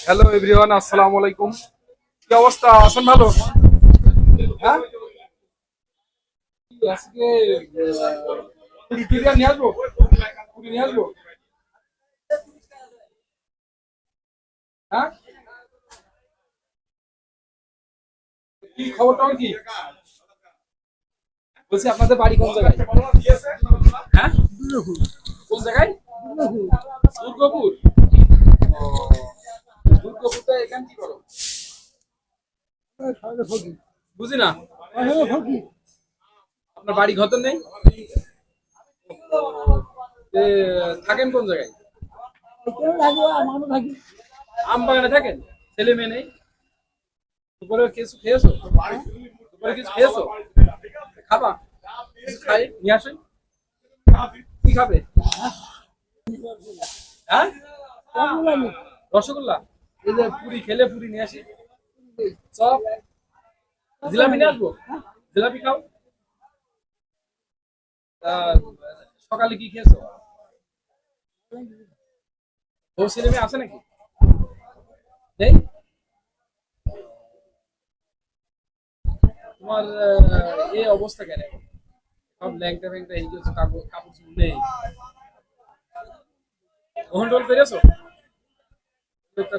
Hello everyone আসসালামু আলাইকুম কি অবস্থা? আছেন ভালো? হ্যাঁ? আজকে নিয়ে হ্যাঁ? কি খবর টবর কি? বলছি, আপনাদের বাড়ি কোন জায়গায়? হ্যাঁ? কোন জায়গায়? দুর্গাপুর ও, দুর্গাপুরটা এখানে কি করো বুঝি না? আপনার বাড়ি ঘর নেই? থাকেন কোন জায়গায়? আম বাগানে থাকেন? ছেলে মেয়ে নেই? দুপুরে কিছু খেয়েছো? দুপুরে কিছু খেয়েছো? খাবা? খাই? নিয়ে আসেন। কি খাবে? হ্যাঁ? রসগোল্লা। এই যে পুরি, খেলে পুরি নিয়ে আসি। চপ। নিয়ে আসব? জিলাপি খাও। সকালে কি খেয়েছো? ছেলে মেয়ে আছে নাকি? নেই? তোমার এই অবস্থা কেন? সব ল্যাংটা ফ্যাংটা এই গেছো, কাপড় কাপড় নেই। ওহন টোল পেরেছ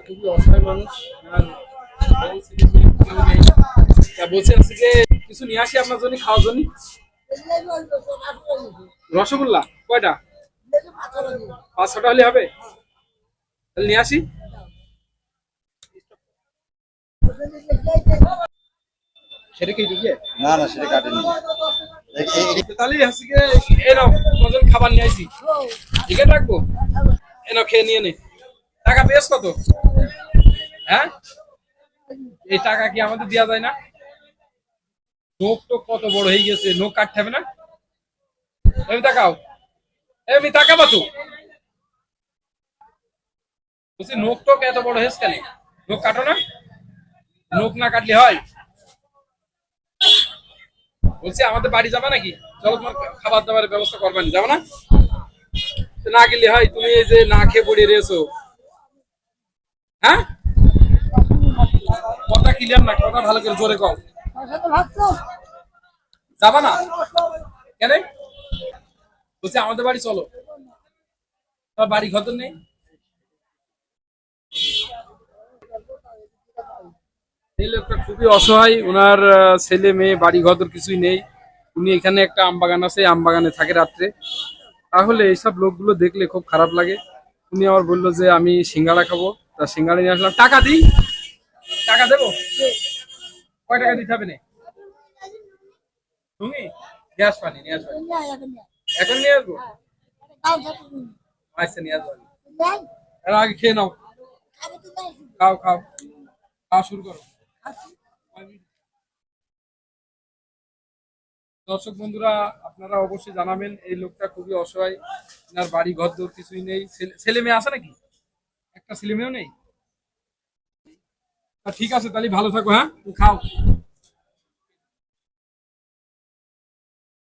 খুবই অসহায় মানুষ, আর বলছে আজকে কিছু নিয়ে আসি আপনার জন্য খাওয়ার জন্য? রসগোল্লা কয়টা? পাঁচ ছটা হলে হবে? তাহলে নিয়ে আসি। সেটা কি দিকে? না না সেটা কাটেনি। তাহলে আজকে এই কজন খাবার নিয়ে আসি। ঠিক রাখব এ খেয়ে নিয়ে নে। টাকা পেয়েছ কত? হ্যাঁ? এই টাকা কি আমাদের দেওয়া যায় না? নোক তো কত বড় হয়ে গেছে নোক কাটতে হবে না? এমনি তাকাও এমনি তাকাবা তো। বলছি নোক টোক এত বড় হয়েছে কেন? নোক কাটো না? নোক না কাটলে হয়। বলছি, আমাদের বাড়ি যাবে নাকি? চলো তোমার খাবার দাবারের ব্যবস্থা করবেন যাব না? তো না গেলে হয়, তুমি এই যে না খেয়ে পড়ে রয়েছো। হ্যাঁ? না, কথা ভালো করে জোরে কম যাবা না? কেন? বলছি, আমাদের বাড়ি চলো। তোমার বাড়ি ঘর নেই? এই লোকটা খুবই অসহায়, ওনার ছেলে, মেয়ে, বাড়ি ঘর কিছুই নেই। উনি এখানে একটা আম বাগান আছে আম বাগানে থাকে রাত্রে। তাহলে এইসব লোকগুলো দেখলে খুব খারাপ লাগে। উনি আবার বলল যে, আমি সিঙ্গাড়া খাব। তা সিঙ্গাড়া নিয়ে আসলাম। টাকা দিই। টাকা দেবো? কয় টাকা দিতে হবে তুমি? গ্যাস পানি নিয়ে আসবে এখন নিয়ে আসব? আচ্ছা নিয়ে আসব এর আগে খেয়ে নাও। খাও খাও। খাওয়া শুরু করো। দর্শক বন্ধুরা, আপনারা অবশ্যই জানাবেন, এই লোকটা খুবই অসহায়। এনার বাড়ি ঘর দৌড় কিছুই নেই। ছেলে- মেয়ে আছে নাকি? একটা ছেলে মেয়েও নেই? ঠিক আছে তাহলে ভালো থাকো হ্যাঁ? তুমি খাও।